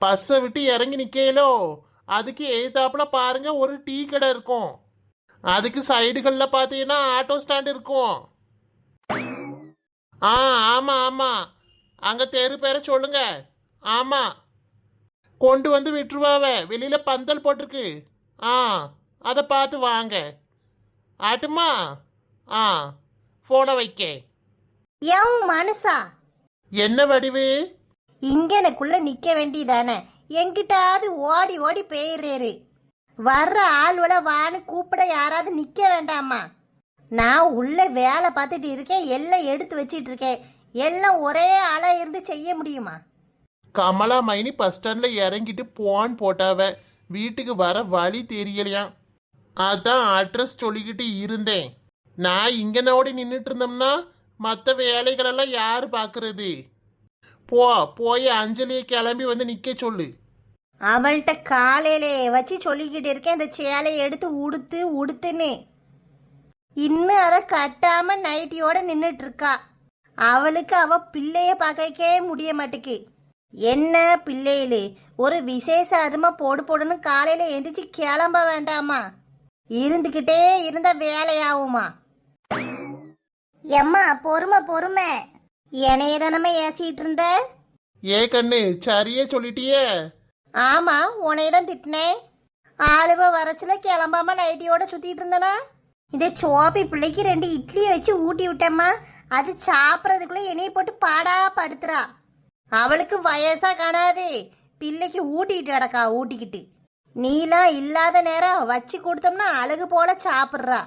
பஸ்ஸை விட்டு இறங்கி நிக்கலோ? அதுக்கு எய்தாப்புல பாருங்க ஒரு டீ கடை இருக்கும். அதுக்கு சைடுகளில் பார்த்தீங்கன்னா ஆட்டோ ஸ்டாண்ட் இருக்கும். ஆ ஆமாம் ஆமாம் அங்கே தெரு பேரை சொல்லுங்க. ஆமாம் கொண்டு வந்து விட்டுருவாவ. வெளியில் பந்தல் போட்டிருக்கு. ஆ அதை பார்த்து வாங்க. ஆட்டுமா? ஆ ஃபோனை வைக்க மனுஷா. என்ன வடிவு? இங்கனக்குள்ள நிக்க வேண்டியதானே? எங்கிட்டாவது ஓடி ஓடி போயிடுறாரு. வர்ற ஆள்வள வான்னு கூப்பிட யாராவது நிக்க வேண்டாமா? நான் உள்ள வேலை பார்த்துட்டு இருக்கேன் எல்லாம் எடுத்து வச்சிட்டு இருக்கேன் எல்லாம் ஒரே ஆளா இருந்து செய்ய முடியுமா? கமலா மைனி பஸ் ஸ்டாண்ட்ல இறங்கிட்டு போன் போட்டாவ. வீட்டுக்கு வர வழி தெரியலையாம் அதான் அட்ரஸ் சொல்லிக்கிட்டு இருந்தேன். நான் இங்கனோடி நின்றுட்டு இருந்தோம்னா மற்ற வேலைகளெல்லாம் யார் பார்க்கறது போ போய் அஞ்சலியை கிளம்பி வந்து நிற்க சொல்லு. அவள்கிட்ட காலையிலே வச்சு சொல்லிக்கிட்டு இருக்கேன். இந்த சேலையை எடுத்து உடுத்து உடுத்துன்னு. இன்னும் அதை கட்டாம நைட்டியோட நின்றுட்டு இருக்கா. அவளுக்கு அவ பிள்ளைய பார்க்கவே முடிய மாட்டுக்கு. என்ன பிள்ளையிலே? ஒரு விசேஷ அதுமா போடு போடுன்னு காலையில எந்திரிச்சு கிளம்ப வேண்டாமா? இருந்துக்கிட்டே இருந்த வேலையாகுமா? எம்மா பொறுமை பொறுமை. என்னைய தானமே ஏசிட்டு இருந்த ஏ கண்ணு சரியே சொல்லிட்டியே. ஆமா உன்னைய தான் திட்டினேன். ஆளுவ வரச்சுல கிளம்பாம நைட்டியோட சுத்திட்டு இருந்தனா இந்த சோப்பி பிள்ளைக்கு ரெண்டு இட்லியை வச்சு ஊட்டி விட்டேம்மா. அது சாப்பிட்றதுக்குள்ள என்னைய போட்டு பாடா படுத்துறா. அவளுக்கு வயசா காணாது. பிள்ளைக்கு ஊட்டிக்கிட்டு கிடக்கா ஊட்டிக்கிட்டு. நீலாம் இல்லாத நேரம் வச்சு கொடுத்தோம்னா அழகு போல சாப்பிட்றா.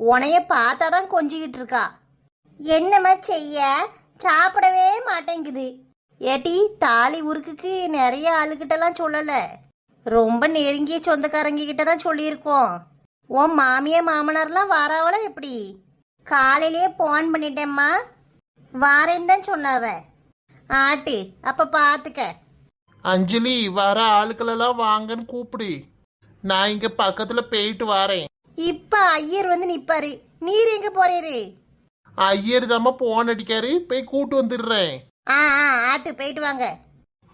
உனைய பார்த்தா தான் கொஞ்சிக்கிட்டு இருக்கா. என்னம்மா செய்ய? சாப்பிடவே மாட்டேங்குது. ஏட்டி தாலி உருக்குக்கு நிறைய ஆளுகிட்டலாம் சொல்லலை. ரொம்ப நெருங்கிய சொந்தக்காரங்க கிட்ட தான் சொல்லியிருக்கோம். உன் மாமிய மாமனார்லாம் வாராவள எப்படி? காலையிலேயே போன் பண்ணிட்டேம்மா. வாரேன்னு தான் சொன்னாவ. ஆட்டு அப்ப பார்த்துக்க அஞ்சலி வர ஆளுக்களெல்லாம் வாங்கன்னு கூப்பிடு. நான் இங்கே பக்கத்தில் போயிட்டு வரேன். இப்ப ஐயர் வந்து நிப்பாரு. நீர் எங்க போறீரு? ஐயர் தாம்மா போன் அடிக்காரு போய் கூட்டு வந்துடுறேன். ஆ ஆ ஆட்டு போயிட்டு வாங்க.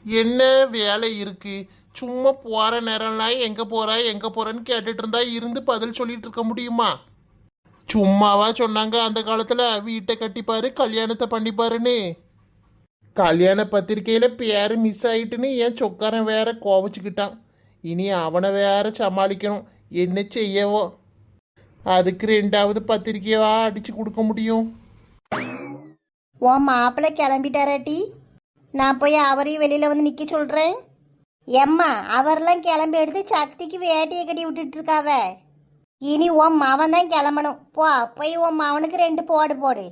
என்ன வேலை இருக்கு? சும்மா போற நேரம்லாம் எங்க போற எங்க போறேன்னு கேட்டுட்டு இருந்தா இருந்து பதில் சொல்லிட்டு இருக்க முடியுமா? சும்மாவா சொன்னாங்க அந்த காலத்துல வீட்டை கட்டிப்பாரு கல்யாணத்தை பண்ணிப்பாருன்னு. கல்யாண பத்திரிக்கையில பேரு மிஸ் ஆயிட்டுன்னு என் சொக்காரன் வேற கோவச்சுக்கிட்டான். இனி அவனை வேற சமாளிக்கணும். என்ன செய்யவோ? அதுக்கு ரெண்டாவது பத்திரிக்கையா அடிச்சு கொடுக்க முடியும். உன் மாப்பிள்ளை கிளம்பிட்டாராட்டி நான் போய் அவரையும் வெளியில வந்து நிக்க சொல்றேன். எம்மா அவர்லாம் கிளம்பி எடுத்து சக்திக்கு வேட்டையை கட்டி விட்டுட்டு இருக்காவ. இனி உன் மவன் தான் கிளம்பணும். போ போய் உன் மவனுக்கு ரெண்டு போடு போடு.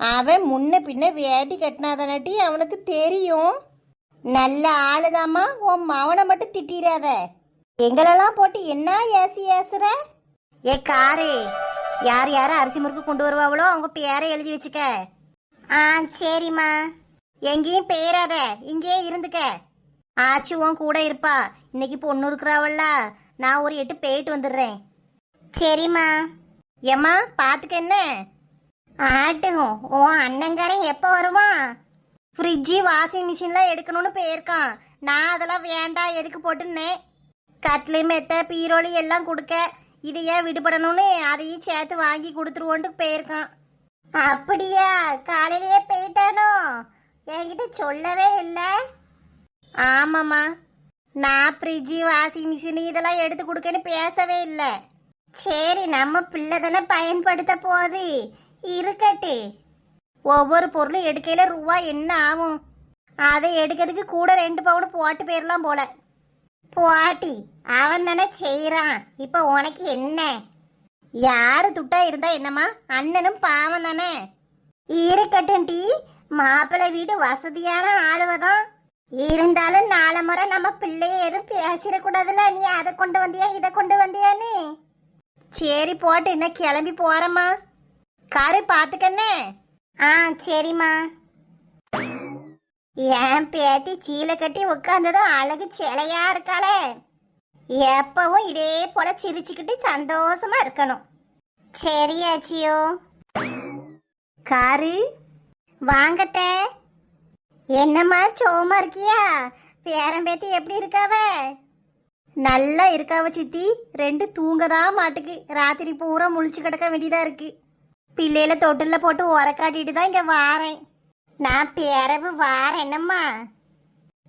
அவன் முன்ன பின்ன வேட்டி கட்டினாதானாட்டி அவனுக்கு தெரியும். நல்ல ஆளுதாம்மா உன் மவனை மட்டும் திட்டிடாத எங்களெல்லாம் போட்டு என்ன ஏசி ஏசுற? ஏ காரு யார் யார் அரிசி முறுக்கு கொண்டு வருவாங்களோ அவங்க பேரை எழுதி வச்சுக்க. ஆ சரிம்மா. எங்கேயும் பேராத இங்கேயே இருந்துக்க. ஆச்சி உன் கூட இருப்பா. இன்னைக்கு பொண்ணு இருக்கிறாவல்ல. நான் ஒரு எட்டு போயிட்டு வந்துடுறேன். சரிம்மா. ஏம்மா பார்த்துக்க என்ன? ஆட்டும் உன் அண்ணங்காரன் எப்போ வருவான்? ஃப்ரிட்ஜு வாஷிங் மிஷின்லாம் எடுக்கணும்னு போயிருக்கான். நான் அதெல்லாம் வேண்டாம் எதுக்கு போட்டுன்னேன் கட்லு மெத்த பீரோலி எல்லாம் கொடுக்க. இது ஏன் விடுபடணும்னு அதையும் சேர்த்து வாங்கி கொடுத்துருவோன்ட்டு போயிருக்கான். அப்படியா? காலையிலேயே போயிட்டானோ? என்கிட்ட சொல்லவே இல்லை. ஆமாம்மா. நான் ஃப்ரிட்ஜு வாஷிங் மிஷின் இதெல்லாம் எடுத்து கொடுக்கன்னு பேசவே இல்லை. சரி நம்ம பிள்ளை தானே பயன்படுத்த போகுது. இருக்கட்டு. ஒவ்வொரு பொருளும் எடுக்கையில் ரூபா என்ன ஆகும்? அதை எடுக்கிறதுக்கு கூட ரெண்டு பவுன் போட்டு போயிடலாம் போல. பாட்டி. அவன் தானே செய்கிறான் இப்போ உனக்கு என்ன? யாரு துட்டா இருந்தா என்னம்மா? அண்ணனும் பாவம் தானே? இருக்கட்டும் டி. மாப்பிள்ளை வீடு வசதியான ஆளுவதான். இருந்தாலும் நாலு முறை நம்ம பிள்ளைய எதுவும் பேசிடக்கூடாதுல்ல? நீ அதை கொண்டு வந்தியா இதை கொண்டு வந்தியான்னு? சரி போட்டு என்ன கிளம்பி போறேம்மா. காரு பார்த்துக்கண்ணே ஆ சரிம்மா. என் பேத்தி சீலை கட்டி உட்காந்ததும் அழகு சிலையா இருக்காளே. எப்பவும் இதே போல சிரிச்சுக்கிட்டு சந்தோஷமா இருக்கணும். சரியாச்சியோ காரு வாங்கத்த. என்னம்மா சோமா இருக்கியா? பேரம்பேத்தி எப்படி இருக்காவ? நல்லா இருக்காவ சித்தி. ரெண்டு தூங்க தான் மாட்டுக்கு. ராத்திரி பூரா முழிச்சு கிடக்க வேண்டியதா இருக்கு. பிள்ளையில தொட்டில போட்டு உரக்காட்டிட்டு தான் இங்க வாரேன். நான் பேரவு வாரேன் என்னம்மா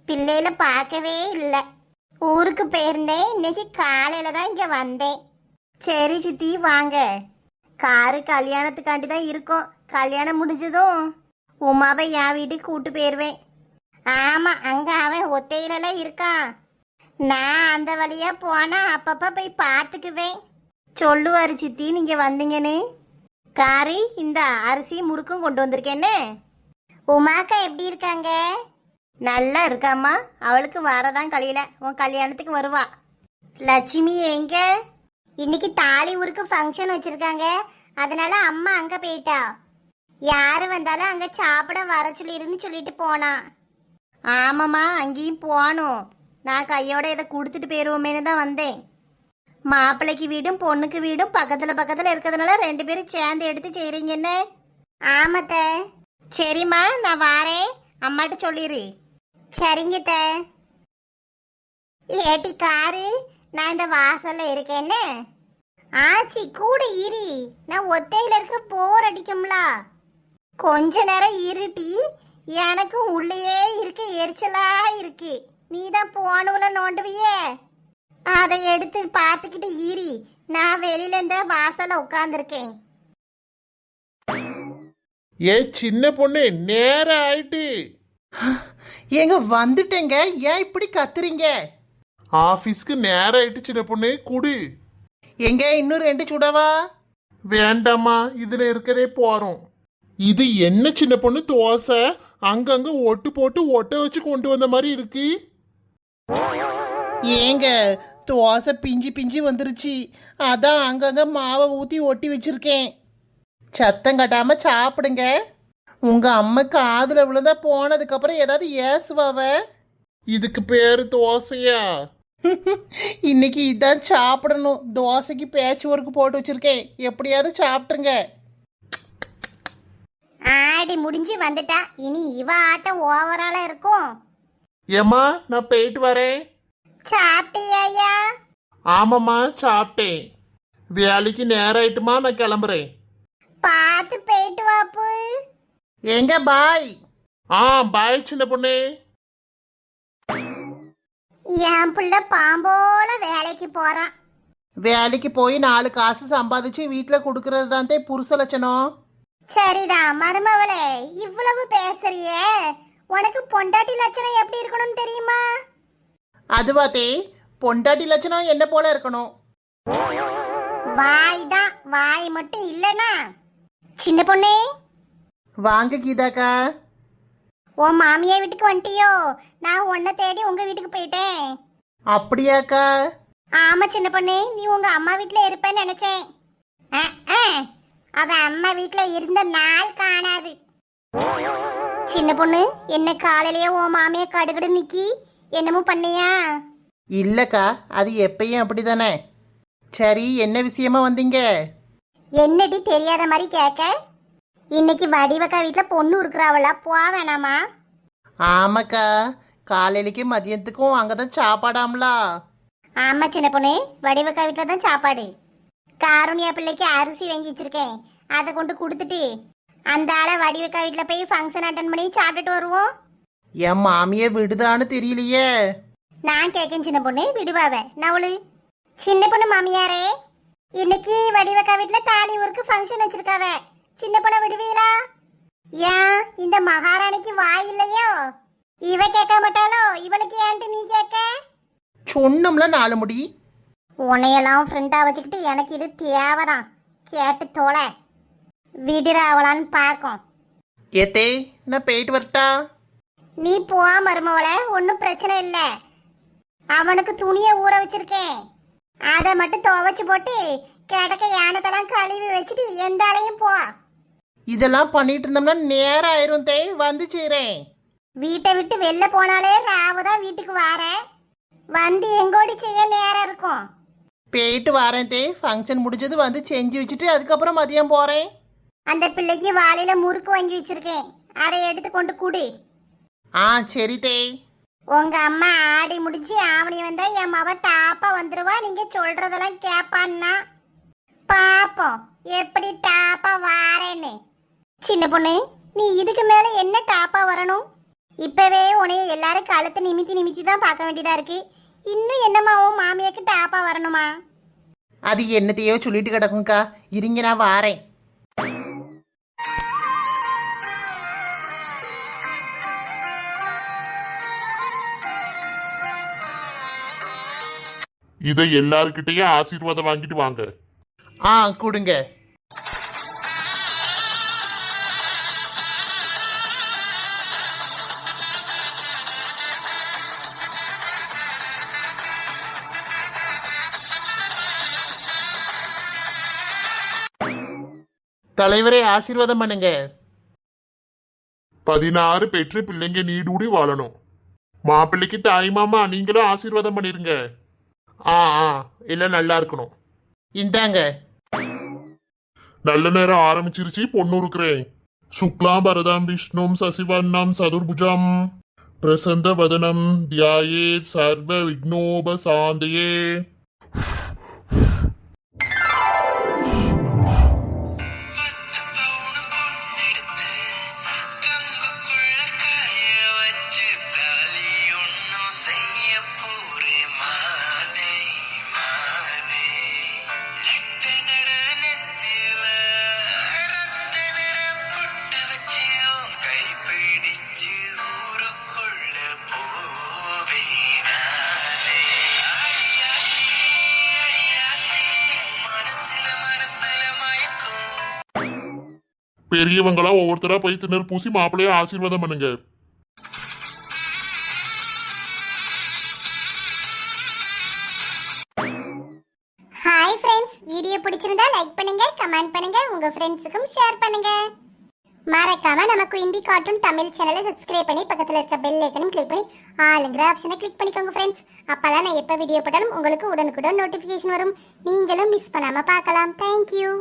பிள்ளையில பார்க்கவே இல்லை. ஊருக்கு போயிருந்தேன். இன்னைக்கு காலையில தான் இங்கே வந்தேன். சரி சித்தி வாங்க. காரு கல்யாணத்துக்காண்டி தான் இருக்கோம். கல்யாணம் முடிஞ்சதும் உமாவை என் வீட்டுக்கு கூட்டு போயிடுவேன் ஆமாம் அங்கே அவன் ஒத்தையிலலாம் இருக்கான். நான் அந்த வழியாக போனால் அப்பப்போ போய் பார்த்துக்குவேன். சொல்லுவார் சித்தி நீங்கள் வந்தீங்கன்னு. காரி இந்த அரிசி முறுக்கும் கொண்டு வந்திருக்கேன்னு. உமாக்கா எப்படி இருக்காங்க? நல்லா இருக்காம்மா. அவளுக்கு வரதான் கழியல. உன் கல்யாணத்துக்கு வருவா. லட்சுமி எங்க? இன்னைக்கு தாலி ஊருக்கு ஃபங்க்ஷன் வச்சிருக்காங்க. அதனால அம்மா அங்க போயிட்டா. யாரு வந்தாலும் அங்க சாப்பிட வர சொல்லிருன்னு சொல்லிட்டு போனா. ஆமாம்மா அங்கேயும் போகணும் நான் கையோட இதை கொடுத்துட்டு போயிருவோமேனு தான் வந்தேன். மாப்பிள்ளைக்கு வீடும் பொண்ணுக்கு வீடும் பக்கத்துல பக்கத்துல இருக்கிறதுனால ரெண்டு பேரும் சேர்ந்து எடுத்து செய்றீங்கன்னு ஆமாத்த. சரிம்மா நான் வாரேன். அம்மாட்ட சொல்லிடு சரிங்க ஏட்டி காரு நான் இந்த வாசல்ல இருக்கேன்னு. ஆச்சி கூட இரு. நான் ஒத்தையில இருக்க போர் அடிக்கும்ல. கொஞ்ச நேரம் இருட்டி எனக்கும் உள்ளேயே இருக்க எரிச்சலா இருக்கு. நீ தான் போனவுல நோண்டுவியே. அதை எடுத்து பார்த்துக்கிட்டு ஈரி நான் வெளியில இந்த வாசல்ல உட்காந்துருக்கேன் ஏ சின்ன பொண்ணு நேரம் ஆயிட்டு. ஏங்க வந்துட்டேங்க. ஏன் இப்படி கத்துறீங்க? ஆபீஸ்க்கு நேரம் ஆயிட்டு சின்ன பொண்ணு. குடு. எங்க இன்னும் ரெண்டு சுடவா? வேண்டாம்மா இதுல இருக்கதே போறோம். இது என்ன சின்ன பொண்ணு தோசை? அங்கங்க ஒட்டு போட்டு ஒட்ட வச்சு கொண்டு வந்த மாதிரி இருக்கு. ஏங்க தோசை பிஞ்சு பிஞ்சு வந்துருச்சு. அதான் அங்கங்க மாவை ஊத்தி ஒட்டி வச்சிருக்கேன். சத்தம் கட்டாம சாப்பிடுங்க. உங்க அம்மா காதுல விழுந்தா போனதுக்கு அப்புறம் ஏதாவது ஏசுவாவ இதுக்கு பேரு தோசையா? இன்னைக்கு இதான் சாப்பிடணும். தோசைக்கு பேச்சு ஒர்க்கு போட்டு வச்சிருக்கேன். எப்படியாவது சாப்பிட்டுருங்க. ஆடி முடிஞ்சு வந்துட்டா. இனி இவ ஆட்டம் ஓவரால இருக்கும். ஏம்மா நான் போயிட்டு வரேன். சாப்பிட்டியா ஆமாம்மா சாப்பிட்டேன். வேலைக்கு நேரம் ஆயிட்டுமா நான் கிளம்புறேன். பார்த்து போயிட்டு வாப்பு எங்க பாய்? ஆ பாய் சின்ன பொண்ணு. என் பிள்ளை பாம்போல வேலைக்கு போறான். வேலைக்கு போய் நாலு காசு சம்பாதிச்சு வீட்டில் கொடுக்கறது தான் தே புருஷ லட்சணம். சரிதான் மருமவளே இவ்வளவு பேசுறியே. உனக்கு பொண்டாட்டி லட்சணம் எப்படி இருக்கணும்னு தெரியுமா? அதுவாத்தே பொண்டாட்டி லட்சணம் என்ன போல இருக்கணும்? வாய் தான் வாய் மட்டும் இல்லனா சின்ன பொண்ணு. வாங்க கீதாக்கா. உன் மாமியா வீட்டுக்கு வந்துட்டியோ? நான் உன்னை தேடி உங்க வீட்டுக்கு போயிட்டேன். அப்படியாக்கா? ஆமா சின்ன பொண்ணு. நீ உங்க அம்மா வீட்ல இருப்பேன்னு நினைச்சேன். அவ அம்மா வீட்ல இருந்த நாள் காணாது. சின்ன பொண்ணு என்ன காலையிலேயே உன் மாமியா கடுகடு நிக்கி என்னமோ பண்ணியா? இல்லக்கா அது எப்பயும் அப்படிதானே. சரி என்ன விஷயமா வந்தீங்க? என்னடி தெரியாத மாதிரி கேட்க? இன்னைக்கு வடிவக்கா வீட்ல பொண்ணு இருக்கிறாவளா? போக வேணாமா? ஆமாக்கா காலையிலக்கு மதியத்துக்கும் அங்கே தான் சாப்பாடாம்லா. ஆமா சின்ன பொண்ணு வடிவக்கா வீட்ல தான் சாப்பாடு. காருண்யா பிள்ளைக்கு அரிசி வாங்கி வச்சிருக்கேன் அதை கொண்டு கொடுத்துட்டு அந்த ஆளை வடிவக்கா வீட்ல போய் ஃபங்க்ஷன் அட்டன் பண்ணி சாப்பிட்டுட்டு வருவோம். என் மாமியை விடுதான்னு தெரியலையே. நான் கேட்கேன் சின்ன பொண்ணு விடுவாவ. நவுளு சின்ன பொண்ணு மாமியாரே. இன்னைக்கு வடிவக்கா வீட்ல தாலி ஊருக்கு ஃபங்க்ஷன் வச்சிருக்காவ. சின்ன பொண்ணை விடுவீங்களா ஏன்? இந்த மகாராணிக்கு வாய் இல்லையோ? இவ கேட்க மாட்டாளோ? இவளுக்கு ஏன்ட்டு நீ கேட்க? சொன்னோம்ல நாலு முடி. உன்னையெல்லாம் ஃப்ரெண்டா வச்சுக்கிட்டு எனக்கு இது தேவைதான். கேட்டு தோலை. விடுறாவளான்னு பார்க்கும். ஏத்தே நான் போயிட்டு வரட்டா? நீ போ மருமவளை ஒன்றும் பிரச்சனை இல்லை. அவனுக்கு துணியை ஊற வச்சிருக்கேன். அதை மட்டும் துவைச்சு போட்டு கிடக்க யானத்தெல்லாம் கழுவி வச்சுட்டு எந்த ஆளையும் போ. இதெல்லாம் பண்ணிட்டு இருந்தோம்னா நேரம் ஆயிரும் தே வந்து சேரேன் வீட்டை விட்டு வெளில போனாலே ராவு தான் வீட்டுக்கு வார. வந்து எங்கோடி செய்ய நேரம் இருக்கும். போயிட்டு வரேன் தே ஃபங்க்ஷன் முடிஞ்சது வந்து செஞ்சு வச்சுட்டு அதுக்கப்புறம் மதியம் போகிறேன் அந்த பிள்ளைக்கு வாளியில முறுக்கு வாங்கி வச்சிருக்கேன். அதை எடுத்து கொண்டு குடு. ஆ சரி தே. உங்க அம்மா ஆடி முடிச்சு ஆவணி வந்தா என் மவ டாப்பா வந்துருவா. நீங்க சொல்றதெல்லாம் கேப்பான்னா. பாப்போம். எப்படி டாப்பா வாரேன்னு. சின்ன பொண்ணு நீ இதுக்கு மேல என்ன டாப்பா வரணும்? இப்பவே உனைய எல்லாரும் கழுத்து நிமித்தி நிமித்தி தான் பார்க்க வேண்டியதா இருக்கு. இன்னும் என்னம்மா உன் மாமியாக்கு டாப்பா வரணுமா? அது என்னத்தையோ சொல்லிட்டு கிடக்கும்க்கா. இருங்க நான் வாரேன். இதை எல்லாருக்கிட்டையும் ஆசீர்வாதம் வாங்கிட்டு வாங்க. ஆ கொடுங்க. தலைவரே ஆசீர்வாதம் பண்ணுங்க. பதினாறு பெற்று பிள்ளைங்க நீடூடி வாழணும். மாப்பிள்ளைக்கு தாய் மாமா நீங்களும் ஆசீர்வாதம் பண்ணிருங்க. ஆ ஆ எல்லாம் நல்லா இருக்கணும். இந்தாங்க. நல்ல நேரம் ஆரம்பிச்சிருச்சு பொண்ணு இருக்கிறேன் சுக்லாம் பரதாம் விஷ்ணும் சசிவர்ணம் சதுர்புஜம். பிரசந்த வதனம் தியாயே சர்வ விக்னோப பெரியவங்களா ஒவ்வொருத்தரா போய் திணறு பூசி மாப்பிள்ளைய ஆசீர்வாதம் பண்ணுங்க. ஹாய் ஃப்ரெண்ட்ஸ் வீடியோ பிடிச்சிருந்தா லைக் பண்ணுங்க கமெண்ட் பண்ணுங்க உங்க ஃப்ரெண்ட்ஸுக்கும் ஷேர் பண்ணுங்க. மறக்காம நம்ம குயின்பி கார்ட்டூன் தமிழ் சேனலை சப்ஸ்கிரைப் பண்ணி பக்கத்தில் இருக்க பெல் ஐக்கனும் கிளிக் பண்ணி ஆளுங்கிற ஆப்ஷனை கிளிக் பண்ணிக்கோங்க ஃப்ரெண்ட்ஸ் அப்பதான் நான் எப்போ வீடியோ போட்டாலும் உங்களுக்கு உடனுக்குடன் நோட்டிஃபிகேஷன் வரும். நீங்களும் மிஸ் பண்ணாமல் பார்க்கலாம். தேங்க்யூ